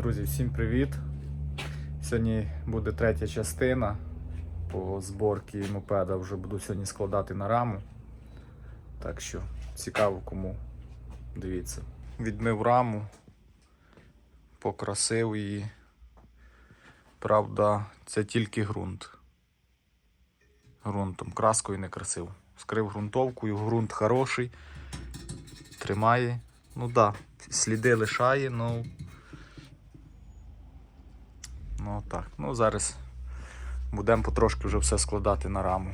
Друзі, всім привіт! Сьогодні буде третя частина по зборці мопеда. Вже буду сьогодні складати на раму. Так що цікаво кому. Дивіться. Відмив раму, покрасив її. Правда, це тільки ґрунт. Ґрунтом, краскою не красив. Скрив ґрунтовкою, ґрунт хороший, тримає. Ну так, да, сліди лишає, ну. Ну так. Ну зараз будемо потрошки вже все складати на раму.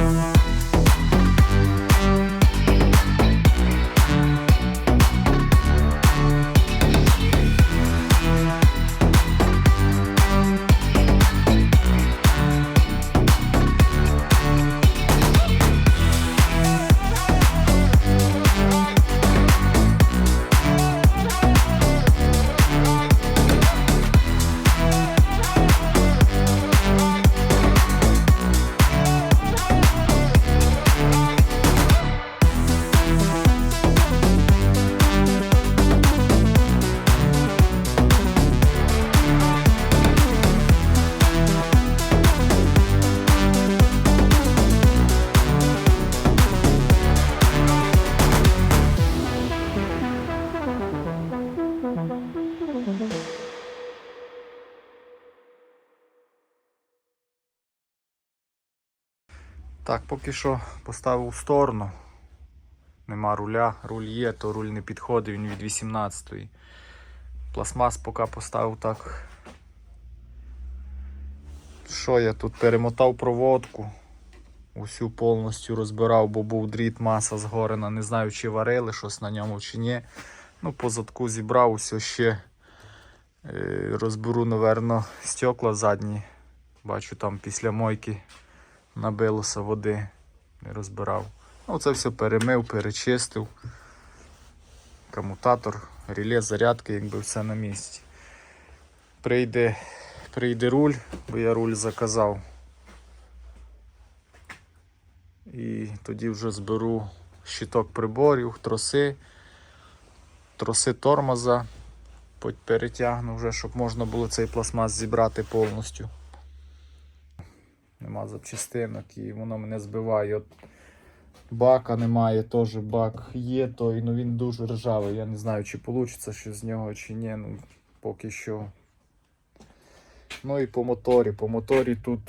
Bye. Так, поки що поставив у сторону. Нема руля. Руль є, то руль не підходить, він від 18-ї. Пластмас поки поставив так. Що я тут перемотав проводку. Усю повністю розбирав, бо був дріт, маса згорена. Не знаю, чи варили щось на ньому, чи ні. Ну, по задку зібрав усе ще. Е, Розберу, напевно, стекла задні. Бачу, там після мойки набилося води. Не розбирав. Ну, це все перемив, перечистив. Комутатор, реле, зарядки, якби все на місці. Прийде, прийде руль, бо я руль заказав. І тоді вже зберу щиток приборів, троси, троси тормоза. Перетягну вже, щоб можна було цей пластмас зібрати повністю. Нема запчастинок і воно мене збиває. От бака немає, теж бак є, той, ну він дуже ржавий. Я не знаю, чи вийде щось з нього, чи ні. Ну, поки що. Ну і по моторі. По моторі тут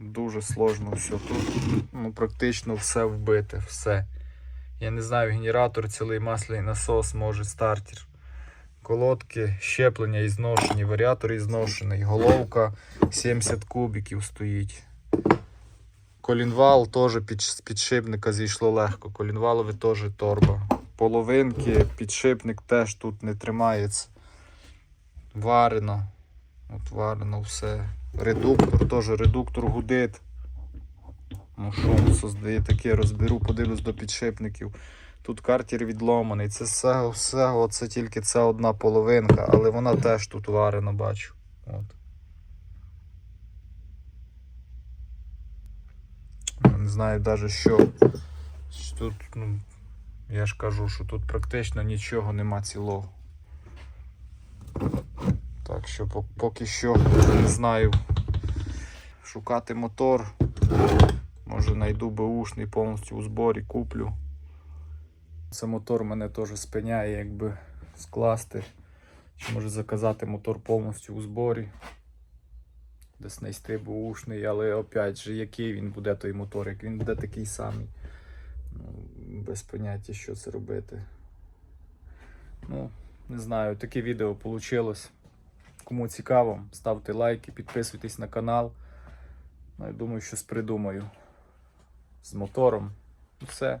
дуже сложно все. Тут ну, практично все вбите, все. Я не знаю, генератор, цілий масляний насос, може стартер. Колодки, щеплення і зношені, варіатор і зношений, головка 70 кубиків стоїть. Колінвал теж під, з підшипника зійшло легко. Колінвалові теж торба. Половинки, підшипник теж тут не тримається. Варено. От варено все. Редуктор теж редуктор гудить. Ну, шум создає таке, розберу, подивлюсь до підшипників. Тут картер відломаний. Це все, все оце тільки це одна половинка, але вона теж тут варена, бачу. От. Не знаю навіть що. Тут, ну, я ж кажу, що тут практично нічого нема цілого. Так що поки що не знаю. Шукати мотор. Може знайду беушний повністю у зборі, куплю. Це мотор мене теж спиняє, якби скласти. Чи може заказати мотор повністю у зборі. Десь знайти бушний, але опять же, який він буде той мотор, як він буде такий самий. Ну, без поняття, що це робити. Ну, не знаю, таке відео вийшло. Кому цікаво, ставте лайки, підписуйтесь на канал. Ну, я думаю, щось придумаю з мотором. Все.